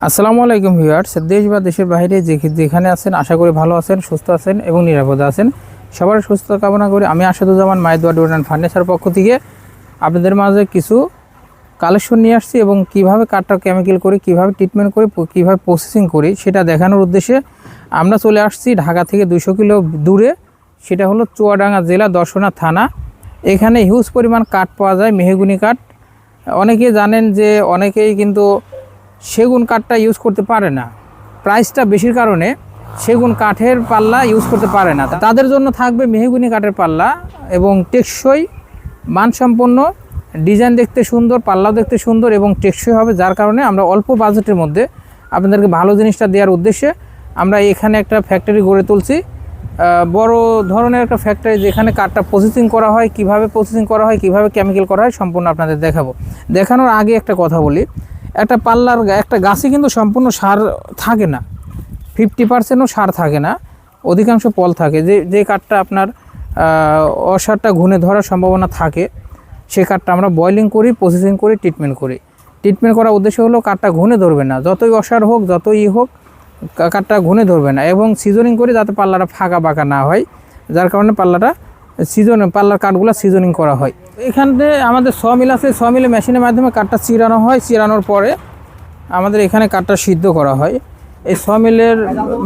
আসসালামু আলাইকুম ভিউয়ার্স, দেশ বা দেশের বাইরে যে- যেখানে আছেন, আশা করি ভালো আছেন, সুস্থ আছেন এবং নিরাপদে আছেন। সবার সুস্থ কামনা করি। আমি আসাদুজ্জামান মায়েদুয়া ডোর অ্যান্ড ফার্নিচার পক্ষ থেকে আপনাদের মাঝে কিছু কালেকশন নিয়ে আসছি এবং কীভাবে কাঠটা কেমিক্যাল করি, কীভাবে ট্রিটমেন্ট করি কীভাবে প্রসেসিং করি, সেটা দেখানোর উদ্দেশ্যে আমরা চলে আসছি ঢাকা থেকে দুশো কিলো দূরে। সেটা হলো চুয়াডাঙ্গা জেলা দর্শনা থানা। এখানে হিউজ পরিমাণ কাঠ পাওয়া যায়, মেহগুনি কাঠ। অনেকে জানেন যে, অনেকেই কিন্তু সেগুন কাঠটা ইউজ করতে পারে না। প্রাইসটা বেশির কারণে সেগুন কাঠের পাল্লা ইউজ করতে পারে না। তাদের জন্য থাকবে মেহগুনি কাঠের পাল্লা এবং টেকসই মানসম্পন্ন ডিজাইন দেখতে সুন্দর পাল্লাও দেখতে সুন্দর এবং টেকসই হবে, যার কারণে আমরা অল্প বাজেটের মধ্যে আপনাদেরকে ভালো জিনিসটা দেওয়ার উদ্দেশ্যে আমরা এখানে একটা ফ্যাক্টরি গড়ে তুলছি। বড় ধরনের একটা ফ্যাক্টরি যেখানে কাঠটা প্রসেসিং করা হয়, কীভাবে প্রসেসিং করা হয়, কীভাবে কেমিক্যাল করা হয়, সম্পূর্ণ আপনাদের দেখাবো। দেখানোর আগে একটা কথা বলি। একটা পাল্লার একটা গাছে কিন্তু সম্পূর্ণ সার থাকে না। ফিফটি পার্সেন্টও সার থাকে না। অধিকাংশ পল থাকে। যে যে কাঠটা আপনার অসারটা ঘুনে ধরার সম্ভাবনা থাকে সেই কাঠটা আমরা বয়লিং করি প্রসেসিং করি ট্রিটমেন্ট করি। ট্রিটমেন্ট করার উদ্দেশ্য হলো কাঠটা ঘুনে ধরবে না। যতই অসার হোক, যতই ই হোক কাঠটা ঘুনে ধরবে না। এবং সিজনিং করি যাতে পাল্লাটা ফাঁকা বাঁকা না হয়, যার কারণে পাল্লাটা সিজন পাল্লার কাঠগুলো সিজনিং করা হয়। এখানে আমাদের ছ মিল আছে ছ মিলে মেশিনের মাধ্যমে কাঠটা চিরানো হয়, চিরানোর পরে আমাদের এখানে কাঠটা সিদ্ধ করা হয়। এই ছ মিলের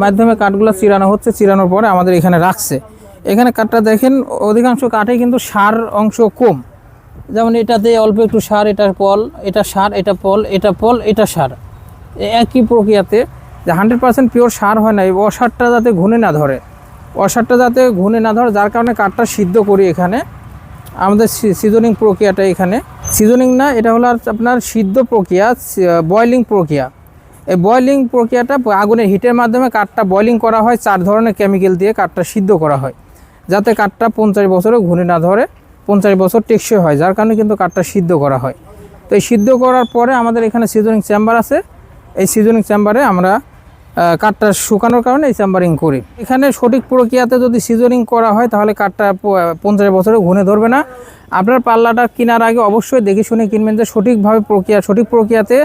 মাধ্যমে কাঠগুলো চিরানো হচ্ছে, চিরানোর পরে আমাদের এখানে রাখছে। এখানে কাঠটা দেখেন, অধিকাংশ কাঠে কিন্তু সার অংশ কম। যেমন এটাতে অল্প একটু সার, এটা পল, এটা সার, এটা পল এটা পল, এটা সার। একই প্রক্রিয়াতে যে হান্ড্রেড পার্সেন্ট পিওর সার হয় না, এই অসারটা যাতে ঘুনে না ধরে। অসারটা যাতে ঘুনে না ধরে, যার কারণে কাঠটা সিদ্ধ করি এখানে। আমাদের সিজনিং প্রক্রিয়াটা এখানে। সিজনিং না, এটা হলো আপনার সিদ্ধ প্রক্রিয়া বয়লিং প্রক্রিয়া। এই বয়লিং প্রক্রিয়াটা আগুনের হিটের মাধ্যমে কাঠটা বয়লিং করা হয়, চার ধরনের কেমিক্যাল দিয়ে কাঠটা সিদ্ধ করা হয়। যাতে কাঠটা পঞ্চাশ বছরে ঘুরে না ধরে, পঞ্চাশ বছর টেকসই হয়, যার কারণে কিন্তু কাঠটা সিদ্ধ করা হয়। তো এই সিদ্ধ করার পরে আমাদের এখানে সিজনিং চেম্বার আছে। এই সিজনিং চেম্বারে আমরা কাঠটা শুকানোর কারণে এই চেম্বারিং করি। এখানে সঠিক প্রক্রিয়াতে যদি সিজনিং করা হয়, তাহলে কাঠটা পঞ্চাশ বছরে ঘুনে ধরবে না। আপনার পাল্লাটা কেনার আগে অবশ্যই দেখে শুনে কিনবেন যে সঠিকভাবে প্রক্রিয়া, সঠিক প্রক্রিয়াতে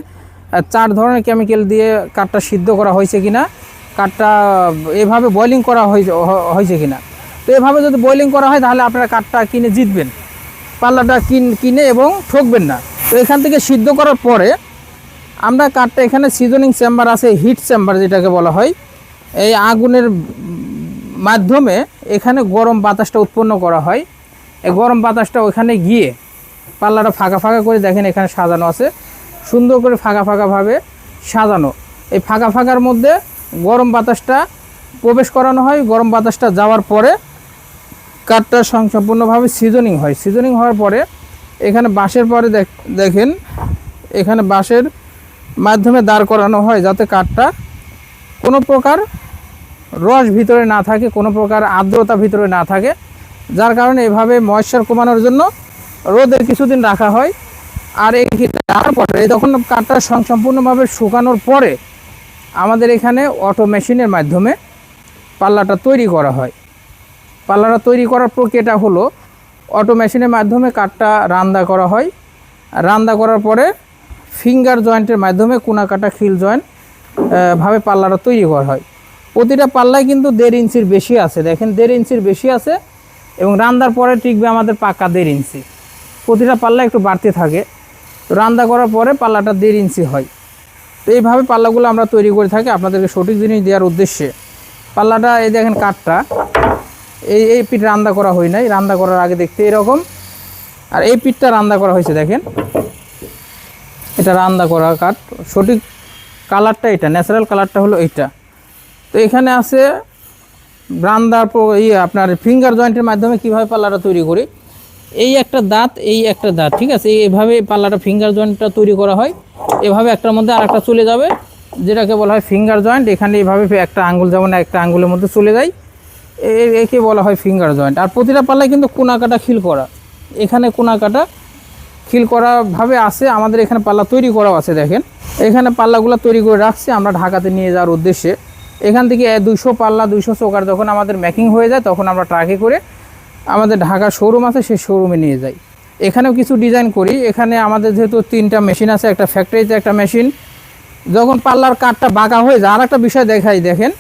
চার ধরনের কেমিক্যাল দিয়ে কাঠটা সিদ্ধ করা হয়েছে কিনা, কাঠটা এভাবে বয়লিং করা হয়েছে কিনা। তো এভাবে যদি বয়লিং করা হয়, তাহলে আপনারা কাঠটা কিনে জিতবেন। পাল্লাটা কিনে এবং ঠকবেন না। তো এখান থেকে সিদ্ধ করার পরে আমরা কাঠটা এখানে সিজনিং চেম্বার আছে হিট চেম্বার যেটাকে বলা হয়। এই আগুনের মাধ্যমে এখানে গরম বাতাসটা উৎপন্ন করা হয়। এই গরম বাতাসটা ওখানে গিয়ে পাল্লাটা ফাঁকা ফাঁকা করে দেখেন এখানে সাজানো আছে। সুন্দর করে ফাঁকা ফাঁকাভাবে সাজানো। এই ফাঁকা ফাঁকার মধ্যে গরম বাতাসটা প্রবেশ করানো হয়। গরম বাতাসটা যাওয়ার পরে কাঠটা সম্পূর্ণভাবে সিজনিং হয়। সিজনিং হওয়ার পরে এখানে বাঁশের পরে দেখ- দেখেন, এখানে বাঁশের মাধ্যমে দাঁড় করানো হয় যাতে কাঠটা কোনো প্রকার রস ভিতরে না থাকে, কোনো প্রকার আর্দ্রতা ভিতরে না থাকে। যার কারণে এভাবে ময়েশ্চার কমানোর জন্য রোদে কিছুদিন রাখা হয়। আর এই তারপরে যখন কাঠটা সম্পূর্ণভাবে শুকানোর পরে আমাদের এখানে অটো মেশিনের মাধ্যমে পাল্লাটা তৈরি করা হয়। পাল্লাটা তৈরি করার প্রক্রিয়াটা হলো অটো মেশিনের মাধ্যমে কাঠটা রান্দা করা হয়। রান্দা করার পরে ফিঙ্গার জয়েন্টের মাধ্যমে কোনা কাটা খিল জয়েন্ট ভাবে পাল্লাটা তৈরি করা হয়। প্রতিটা পাল্লায় কিন্তু দেড় ইঞ্চির বেশি আছে। দেখেন, দেড় ইঞ্চির বেশি আছে এবং রান্দার পরে টিকবে আমাদের পাকা দেড় ইঞ্চি। প্রতিটা পাল্লা একটু বাড়তে থাকে। তো রান্দা করার পরে পাল্লাটা দেড় ইঞ্চি হয়। তো এইভাবে পাল্লাগুলো আমরা তৈরি করে থাকি। আপনাদেরকে সঠিক জিনিস দেওয়ার উদ্দেশ্যে পাল্লাটা, এই দেখেন কাঠটা, এই এই পিঠ রান্না করা হয় নাই। রান্না করার আগে দেখতে এরকম। আর এই পিঠটা রান্না করা হয়েছে, দেখেন। এটা রান্না করা কাঠ। সঠিক কালারটা এটা ন্যাচারাল কালারটা হলো এইটা। তো এখানে আছে রান্দার ইয়ে আপনার ফিঙ্গার জয়েন্টের মাধ্যমে কীভাবে পাল্লাটা তৈরি করি। এই একটা দাঁত, এই একটা দাঁত, ঠিক আছে? এইভাবে পাল্লাটা ফিঙ্গার জয়েন্টটা তৈরি করা হয়। এভাবে একটার মধ্যে আরেকটা চলে যাবে, যেটাকে বলা হয় ফিঙ্গার জয়েন্ট এখানে এইভাবে একটা আঙ্গুল যেমন একটা আঙ্গুলের মধ্যে চলে যায় একে বলা হয় ফিঙ্গার জয়েন্ট আর প্রতিটা পাল্লায় কিন্তু কোনা কাটা খিল করা। এখানে কোনা কাটা খিল করা ভাবে আছে, আমাদের এখানে পাল্লা তৈরি করাও আছে, দেখেন। এখানে পাল্লাগুলো তৈরি করে রাখছি, আমরা ঢাকাতে নিয়ে যাওয়ার উদ্দেশ্যে। এখান থেকে দুশো পাল্লা, দুইশো চোকার যখন আমাদের মেকিং হয়ে যায়, তখন আমরা ট্রাকে করে আমাদের ঢাকা শোরুম আছে, সেই শোরুমে নিয়ে যাই। এখানেও কিছু ডিজাইন করি। এখানে আমাদের যেহেতু তিনটা মেশিন আছে, একটা ফ্যাক্টরিতে একটা মেশিন। যখন পাল্লার কাঠটা বাঁকা হয়ে যায় আর একটা বিষয় দেখাই, দেখেন।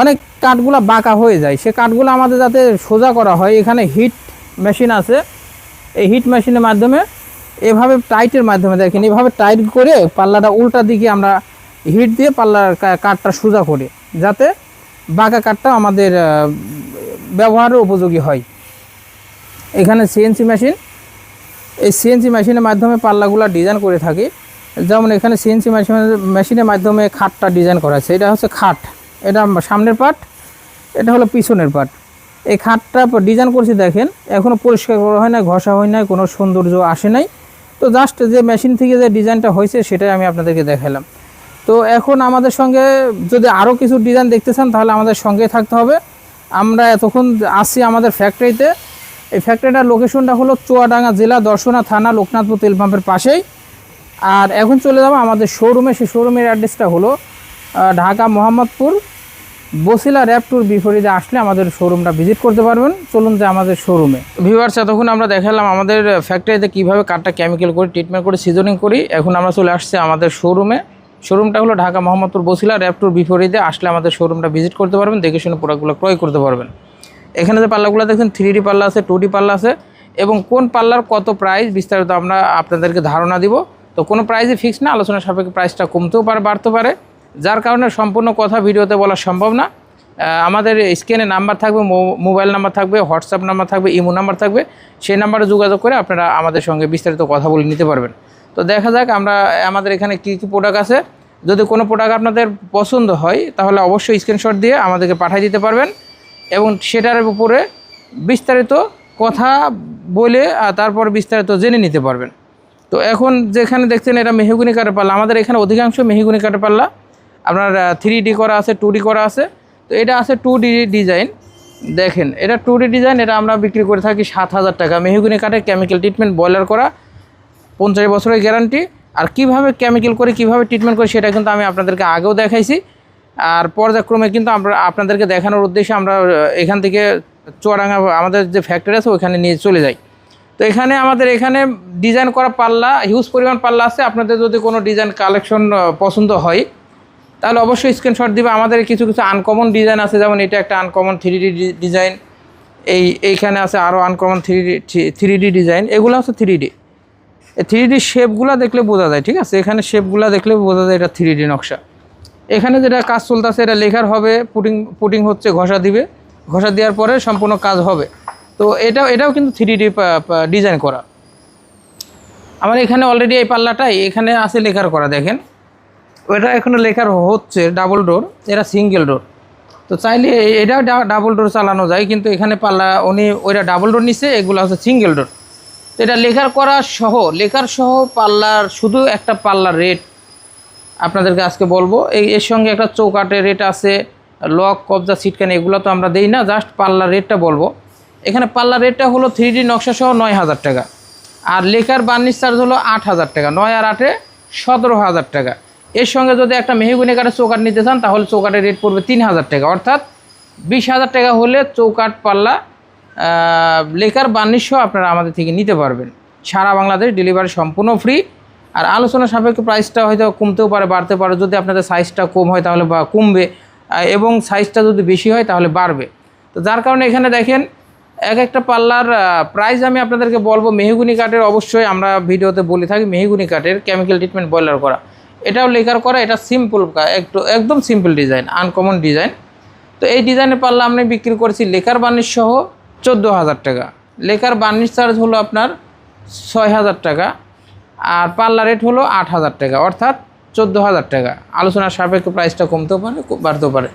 অনেক কাঠগুলো বাঁকা হয়ে যায়, সে কাঠগুলো আমাদের যাতে সোজা করা হয়, এখানে হিট মেশিন আছে। এই হিট মেশিনের মাধ্যমে এভাবে টাইটের মাধ্যমে দেখেন এভাবে টাইট করে পাল্লাটা উল্টা দিকে আমরা হিট দিয়ে পাল্লার কাঠটা সোজা করি যাতে বাঁকা কাঠটা আমাদের আহ, ব্যবহারের উপযোগী হয়। এখানে সিএনসি মেশিন এই সিএনসি মেশিনের মাধ্যমে পাল্লাগুলো ডিজাইন করে থাকি। যেমন এখানে সিএনসি মেশিন মেশিনের মাধ্যমে খাটটা ডিজাইন করা আছে। এটা হচ্ছে খাট। এটা সামনের পার্ট এটা হলো পিছনের পার্ট এই খাটটা ডিজাইন করছি দেখেন এখনও পরিষ্কার করা হয় না ঘষা হয় না কোনো সৌন্দর্য আসে নাই। তো জাস্ট যে মেশিন থেকে যে ডিজাইনটা হয়েছে, সেটাই আমি আপনাদেরকে দেখালাম। তো এখন আমাদের সঙ্গে যদি আরও কিছু ডিজাইন দেখতে চান, তাহলে আমাদের সঙ্গে থাকতে হবে। আমরা এতক্ষণ আসছি আমাদের ফ্যাক্টরিতে এই ফ্যাক্টরিটার লোকেশনটা হলো চুয়াডাঙ্গা জেলা দর্শনা থানা, লোকনাথপুর তেল পাম্পের পাশেই। আর এখন চলে যাব আমাদের শোরুমে সেই শোরুমের অ্যাড্রেসটা হলো ঢাকা মোহাম্মদপুর বসিলা র্যাপ ট্যুর বিপরীতে আসলে আমাদের শোরুমটা ভিজিট করতে পারবেন। চলুন যে আমাদের শোরুমে ভিউয়ার্স এতক্ষণ আমরা দেখালাম আমাদের ফ্যাক্টরিতে কীভাবে কাঠটা কেমিক্যাল করে ট্রিটমেন্ট করে সিজনিং করি। এখন আমরা চলে আসছি আমাদের শোরুমে শোরুমটা হলো ঢাকা মোহাম্মদপুর বসিলা র্যাপ ট্যুর বিপরীতে। আসলে আমাদের শোরুমটা ভিজিট করতে পারবেন, দেখে শুনে প্রোডাক্টগুলো ক্রয় করতে পারবেন। এখানে যে পাল্লাগুলো দেখছেন থ্রি ডি পাল্লা আছে টু ডি পাল্লা আছে। এবং কোন পাল্লার কত প্রাইস বিস্তারিত আমরা আপনাদেরকে ধারণা দিব। তো কোনো প্রাইসই ফিক্স না আলোচনা সাপেক্ষে প্রাইসটা কমতেও পারে বাড়তে পারে। যার কারণে সম্পূর্ণ কথা ভিডিওতে বলা সম্ভব না। আমাদের স্ক্রিনে নাম্বার থাকবে মোবাইল নাম্বার থাকবে, হোয়াটসঅ্যাপ নাম্বার থাকবে, ইমো নাম্বার থাকবে। সেই নাম্বারে যোগাযোগ করে আপনারা আমাদের সঙ্গে বিস্তারিত কথা বলে নিতে পারবেন। তো দেখা যাক আমরা, আমাদের এখানে কী কী প্রোডাক্ট আছে। যদি কোনো প্রোডাক্ট আপনাদের পছন্দ হয়, তাহলে অবশ্যই স্ক্রিনশট দিয়ে আমাদেরকে পাঠিয়ে দিতে পারবেন এবং সেটার উপরে বিস্তারিত কথা বলে তারপর বিস্তারিত জেনে নিতে পারবেন। তো এখন যেখানে দেখছেন এটা মেহগুনি কাঠের পাল্লা। আমাদের এখানে অধিকাংশ মেহগুনি কাঠের পাল্লা। আপনার থ্রি ডি করা আছে টু ডি করা আছে। তো এটা আছে টু ডি ডিজাইন দেখেন, এটা টু ডি ডিজাইন এটা আমরা বিক্রি করে থাকি সাত হাজার টাকা। মেহগুনি কাঠের কেমিক্যাল ট্রিটমেন্ট বয়লার করা, পঞ্চাশ বছরের গ্যারান্টি আর কীভাবে কেমিক্যাল করে, কীভাবে ট্রিটমেন্ট করে, সেটা কিন্তু আমি আপনাদেরকে আগেও দেখাইছি। আর পর্যায়ক্রমে কিন্তু আমরা, আপনাদেরকে দেখানোর উদ্দেশ্যে আমরা এখান থেকে চুয়াডাঙ্গা, আমাদের যে ফ্যাক্টরি আছে, ওখানে নিয়ে চলে যাই। তো এখানে আমাদের এখানে ডিজাইন করা পাল্লা হিউজ পরিমাণ পাল্লা আছে। আপনাদের যদি কোনো ডিজাইন কালেকশন পছন্দ হয় তাহলে অবশ্যই স্ক্রিনশট দিবে। আমাদের কিছু কিছু আনকমন ডিজাইন আছে, যেমন এটা একটা আনকমন থ্রি ডি ডিজাইন এই, এইখানে আছে আরও uncommon three D three design এগুলো হচ্ছে থ্রি ডি থ্রি ডি শেপগুলো দেখলে বোঝা যায়, ঠিক আছে? এখানে শেপগুলো দেখলে বোঝা যায় এটা থ্রি ডি নকশা। এখানে যেটা কাজ চলতেছে, এটা লেখার হবে পুটিং পুটিং হচ্ছে ঘষা দিবে। ঘষা দেওয়ার পরে সম্পূর্ণ কাজ হবে। তো এটাও এটাও কিন্তু থ্রি ডি ডিজাইন করা। আমার এখানে অলরেডি এই পাল্লাটাই, এখানে আছে লেখার করা, দেখেন। ওটা এখনও লেখার হচ্ছে ডাবল ডোর এটা সিঙ্গেল ডোর তো চাইলে এ- এটাও ডাবল ডোর চালানো যায়, কিন্তু এখানে পাল্লা উনি ওইটা ডাবল ডোর নিচ্ছে এগুলো হচ্ছে সিঙ্গেল ডোর তো এটা লেখার করা সহ, লেখার সহ পাল্লার শুধু একটা পাল্লার রেট আপনাদেরকে আজকে বলব। এই এর সঙ্গে একটা চৌকাটের রেট আছে, লক, কবজা সিটকান এগুলো তো আমরা দেই না জাস্ট পাল্লার রেটটা বলব। এখানে পাল্লার রেটটা হলো থ্রি ডি নকশা সহ নয় হাজার টাকা। আর লেখার বার্নিশ চার্জ হলো আট হাজার টাকা, নয় আর আটে সতেরো হাজার টাকা। এর সঙ্গে যদি একটা মেহগুনি কাঠের চৌকাট নিতে চান, তাহলে চৌকাটের রেট পড়বে তিন হাজার টাকা। অর্থাৎ বিশ হাজার টাকা হলে চৌকাট পাল্লা লেখার সহ আপনারা আমাদের থেকে নিতে পারবেন। সারা বাংলাদেশ ডেলিভারি সম্পূর্ণ ফ্রি আর আলোচনা সাপেক্ষে প্রাইসটা হয়তো কমতেও পারে, বাড়তে পারে। যদি আপনাদের সাইজটা কম হয়, তাহলে বা কমবে। এবং সাইজটা যদি বেশি হয়, তাহলে বাড়বে। তো যার কারণে এখানে দেখেন, এক একটা পাল্লার প্রাইস আমি আপনাদেরকে বলব, মেহগুনি কাঠের অবশ্যই আমরা ভিডিওতে বলে থাকি, মেহগুনি কাঠের কেমিক্যাল ট্রিটমেন্ট বয়লার করা। এটাও লেখার করা এটা সিম্পল একটু, একদম সিম্পল ডিজাইন আনকমন ডিজাইন তো এই ডিজাইনের পাল্লা আমি বিক্রি করেছি লেখার বার্নিশ সহ চোদ্দ হাজার টাকা। লেখার বার্নিশ চার্জ হলো আপনার ছয় হাজার টাকা, আর পাল্লা রেট হলো আট হাজার টাকা, অর্থাৎ চোদ্দ হাজার টাকা। আলোচনার সাপেক্ষে প্রাইসটা কমতেও পারে বাড়তেও পারে।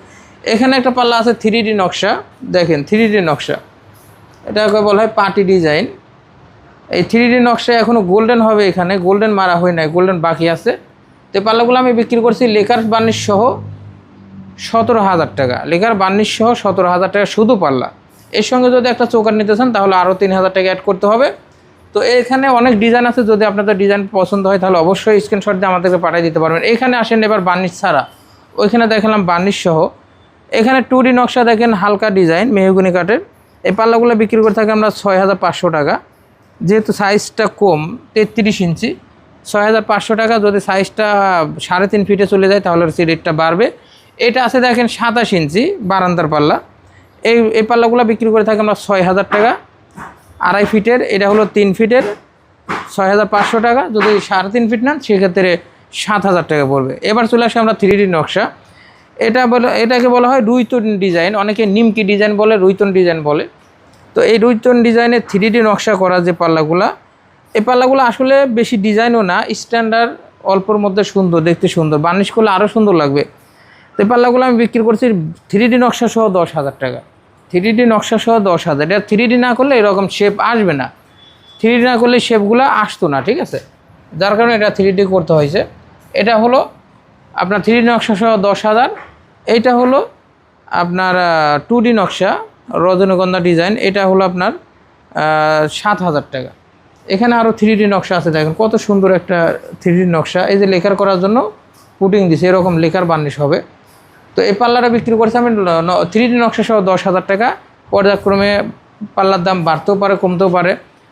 এখানে একটা পাল্লা আছে থ্রি ডি নকশা, দেখেন থ্রি ডি নকশা। এটাকে বলা হয় পার্টি ডিজাইন এই থ্রি ডি নকশা এখনও গোল্ডেন হবে এখানে গোল্ডেন মারা হয় নাই গোল্ডেন বাকি আছে। তো পাল্লাগুলো আমি বিক্রি করছি লেখার বার্নিশ সহ সতেরো হাজার টাকা। লেখার বার্নিশ সহ সতেরো হাজার টাকা শুধু পাল্লা। এর সঙ্গে যদি একটা চৌকাট নিতে চান, তাহলে আরও তিন হাজার টাকা অ্যাড করতে হবে। তো এখানে অনেক ডিজাইন আছে, যদি আপনাদের ডিজাইন পছন্দ হয়, তাহলে অবশ্যই স্ক্রিনশট দিয়ে আমাদেরকে পাঠিয়ে দিতে পারবেন। এখানে আসেন এবার বার্নিশ ছাড়া। ওইখানে দেখালাম বার্নিশ সহ। এখানে ডি নকশা দেখেন, হালকা ডিজাইন মেহগুনি কাঠের। এই পাল্লাগুলো বিক্রি করে থাকি আমরা ছয় হাজার পাঁচশো টাকা। যেহেতু সাইজটা কম, তেত্রিশ ইঞ্চি। ছয় হাজার পাঁচশো টাকা যদি সাইজটা সাড়ে তিন ফিটে চলে যায়, তাহলে হচ্ছে রেটটা বাড়বে। এটা আছে দেখেন সাতাশ ইঞ্চি বারান্দার পাল্লা। এই এই পাল্লাগুলো বিক্রি করে থাকি আমরা ছয় হাজার টাকা। আড়াই ফিটের এটা হলো তিন ফিটের ছয় হাজার পাঁচশো টাকা, যদি সাড়ে তিন ফিট নেন, সেক্ষেত্রে সাত হাজার টাকা পড়বে। এবার চলে আসে আমরা থ্রি নকশা। এটা বলে, এটাকে বলা হয় রুইতন ডিজাইন। অনেকে নিমকি ডিজাইন বলে, রুইতন ডিজাইন বলে। তো এই রুইতন ডিজাইনের থ্রি নকশা করা যে পাল্লাগুলা এই পাল্লাগুলো আসলে বেশি ডিজাইনও না স্ট্যান্ডার্ড অল্পর মধ্যে সুন্দর, দেখতে সুন্দর। বার্নিশ করলে আরও সুন্দর লাগবে। তো পাল্লাগুলো আমি বিক্রি করছি থ্রি ডি নকশা সহ দশ হাজার টাকা। থ্রি ডি নকশা সহ দশ হাজার। এটা থ্রি ডি না করলে এরকম শেপ আসবে না। থ্রি ডি না করলে শেপগুলো আসতো না, ঠিক আছে? যার কারণে এটা থ্রি ডি করতে হয়েছে। এটা হলো আপনার থ্রি ডি নকশা সহ দশ হাজার। এইটা হলো আপনার টু ডি নকশা, রজনীগন্ধা ডিজাইন এটা হলো আপনার সাত হাজার টাকা। এখানে আরও থ্রি ডি নকশা আছে, দেখেন কত সুন্দর একটা থ্রি ডি নকশা। এই যে লেখার করার জন্য পুটিং দিছে, এরকম লেখার বার্নিশ হবে। তো এই পাল্লাটা বিক্রি করছি আমি থ্রি ডি নকশা সহ দশ হাজার টাকা। পর্যায়ক্রমে পাল্লার দাম বাড়তেও পারে, কমতেও পারে।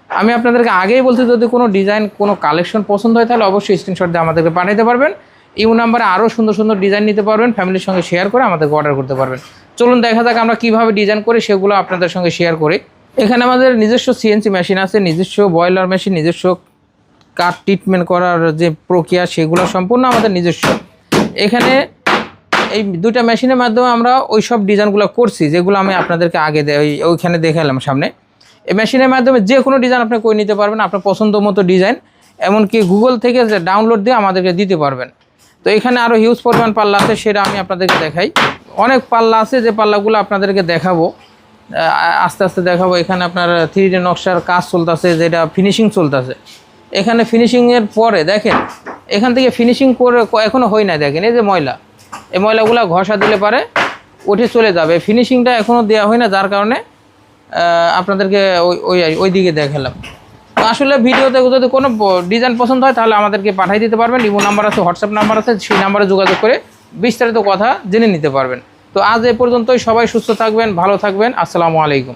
আমি আপনাদেরকে আগেই বলছি, যদি কোনো ডিজাইন, কোনো কালেকশন পছন্দ হয়, তাহলে অবশ্যই স্ক্রিনশট দিয়ে আমাদেরকে পাঠাতে পারবেন। ইউ নাম্বারে আরও সুন্দর সুন্দর ডিজাইন নিতে পারবেন, ফ্যামিলির সঙ্গে শেয়ার করে আমাদেরকে অর্ডার করতে পারবেন। চলুন দেখা যাক আমরা কীভাবে ডিজাইন করি, সেগুলো আপনাদের সঙ্গে শেয়ার করি। এখানে আমাদের নিজস্ব সিএনসি মেশিন আছে, নিজস্ব বয়লার মেশিন নিজস্ব কাঠ ট্রিটমেন্ট করার যে প্রক্রিয়া, সেগুলো সম্পূর্ণ আমাদের নিজস্ব। এখানে এই দুটা মেশিনের মাধ্যমে আমরা ওই সব ডিজাইনগুলো করছি, যেগুলো আমি আপনাদেরকে আগে ওই ওইখানে দেখালাম সামনে। এই মেশিনের মাধ্যমে যে কোনো ডিজাইন আপনি করে নিতে পারবেন, আপনার পছন্দ মতো ডিজাইন এমনকি গুগল থেকে যে ডাউনলোড দিয়ে আমাদেরকে দিতে পারবেন। তো এখানে আরও হিউজ পরিমাণ পাল্লা আছে, সেটা আমি আপনাদেরকে দেখাই। অনেক পাল্লা আছে, যে পাল্লাগুলো আপনাদেরকে দেখাবো। আস্তে আস্তে দেখাবো, এখানে আপনার থ্রি ডি নকশার কাজ চলতেছে, যেটা ফিনিশিং চলতেছে। এখানে ফিনিশিংয়ের পরে দেখেন, এখান থেকে ফিনিশিং করে ক- এখনও হয় না দেখেন, এই যে ময়লা। এই ময়লাগুলো ঘষা দিলে পারে উঠে চলে যাবে। ফিনিশিংটা এখনও দেওয়া হয় না, যার কারণে আপনাদেরকে ওই ওই ওই দিকে দেখালাম। তো আসলে ভিডিওতে যদি কোনো ডিজাইন পছন্দ হয়, তাহলে আমাদেরকে পাঠিয়ে দিতে পারবেন। ইমো নাম্বার আছে হোয়াটসঅ্যাপ নাম্বার আছে, সেই নাম্বারে যোগাযোগ করে বিস্তারিত কথা জেনে নিতে পারবেন। তো আজ এ পর্যন্তই সবাই সুস্থ থাকবেন ভালো থাকবেন আসসালামু আলাইকুম।